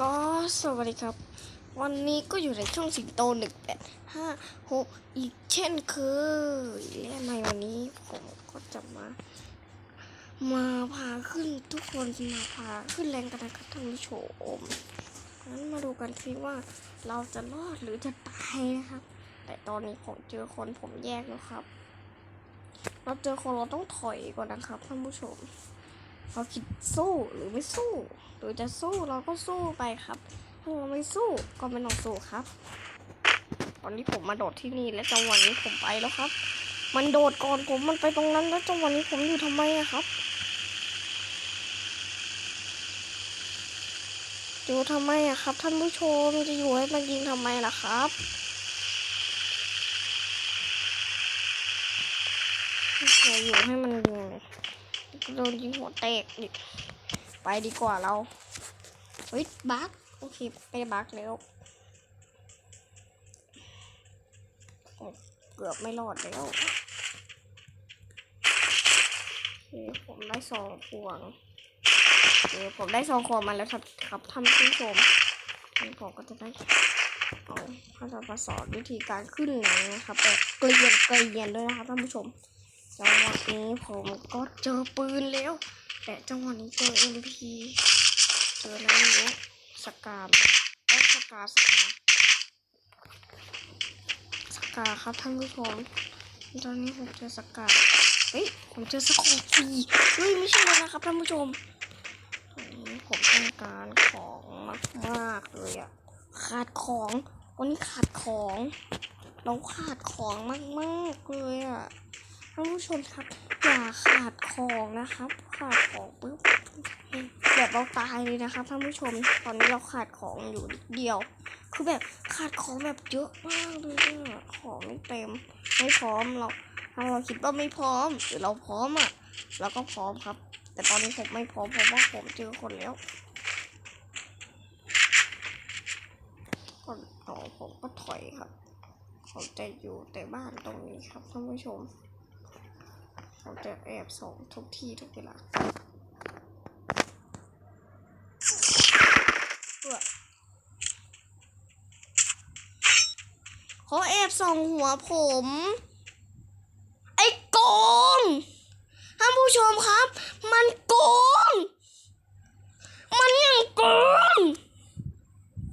ก็สวัสดีครับ วันนี้ก็อยู่ในช่องสิงโตหนึ่งแปดห้าหกอีกเช่นเคยและในวันนี้ผมก็จะมา มาพาขึ้นทุกคนมาพาขึ้นแรงกันนะครับท่านผู้ชมงั้นมาดูกันสิว่าเราจะรอดหรือจะตายนะครับ แต่ตอนนี้ผมเจอคนผมแยกแล้วครับ เราเจอคนเราต้องถอยก่อนนะครับท่านผู้ชม เราคิดสู้หรือไม่สู้ หรือจะสู้เราก็สู้ไปครับ ถ้าเราไม่สู้ก็ไม่ต้องสู้ครับ ตอนนี้ผมมาโดดที่นี่และจังหวะนี้ผมไปแล้วครับ มันโดดก่อนผมมันไปตรงนั้นแล้วจังหวะนี้ผมอยู่ทำไมอะครับอยู่ทำไมอะครับ ท่านผู้ชมจะอยู่ให้มันยิงทำไมล่ะครับอย่าอยู่ให้มันยิง โดนยิงหัวแตกดิไปดีกว่าเรา เฮ้ยบักโอเคไม่บักแล้วเกือบไม่รอดแล้วโอเคผมได้สองพวงโอเคผมได้สองขวมาแล้วครับครับท่านผู้ชมผมก็จะได้เอาพระจะมาสอนวิธีการขึ้นหนังนะครับแบบเกลียนเกลียนด้วยนะครับท่านผู้ชม จังหวะนี้ผมก็เจอปืนแล้ว แต่จังหวะนี้เจอ MP เจออะไรไม่รู้สกามเอ้สกาสกาสกาครับท่านผู้ชมตอนนี้ผมเจอสกาเฮ้ยผมเจอสกอร์ทีเฮ้ยไม่ใช่เลยนะครับท่านผู้ชมตอนนี้ผมต้องการของมากๆเลยอะขาดของวันนี้ขาดของ เราขาดของมากๆเลยอะ ท่านผู้ชมครับอย่าขาดของนะครับ ขาดของปุ๊บแบบเราตายเลยนะครับท่านผู้ชมตอนนี้เราขาดของอยู่นิดเดียว คือแบบขาดของแบบเยอะมากเลยอะของไม่เต็มไม่พร้อมเราถ้าเราคิดว่าไม่พร้อมหรือเราพร้อมอะเราก็พร้อมครับ แต่ตอนนี้ผมไม่พร้อมเพราะว่าผมเจอคนแล้วก็ต่อผมก็ถอยครับผมจะอยู่แต่บ้านตรงนี้ครับท่านผู้ชม เราจะแอบส่องทุกที่ทุกเวลาเพื่อเขาแอบส่องหัวผม ไอ้โกงท่านผู้ชมครับ มันโกง มันยังโกง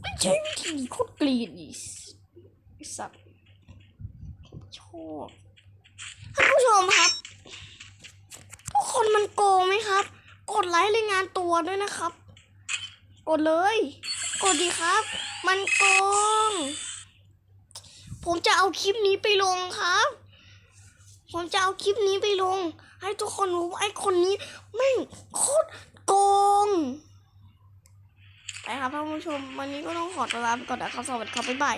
ไม่ใช่วิธีโคตรเกลียดอีสัตว์ชอบท่านผู้ชมครับ ทุกคนมันโกงไหมครับ ก ดไลค์รายงานตัวด้วยนะครับ กดเลย กดดีครับ มันโกง ผมจะเอาคลิปนี้ไปลงครับ ผมจะเอาคลิปนี้ไปลง ให้ทุกคนรู้ว่าไอ้คนนี้แม่งโคตรโกงไปครับท่านผู้ชม วันนี้ก็ต้องขอตัวลาไปก่อนนะครับ สวัสดีครับบ๊ายบาย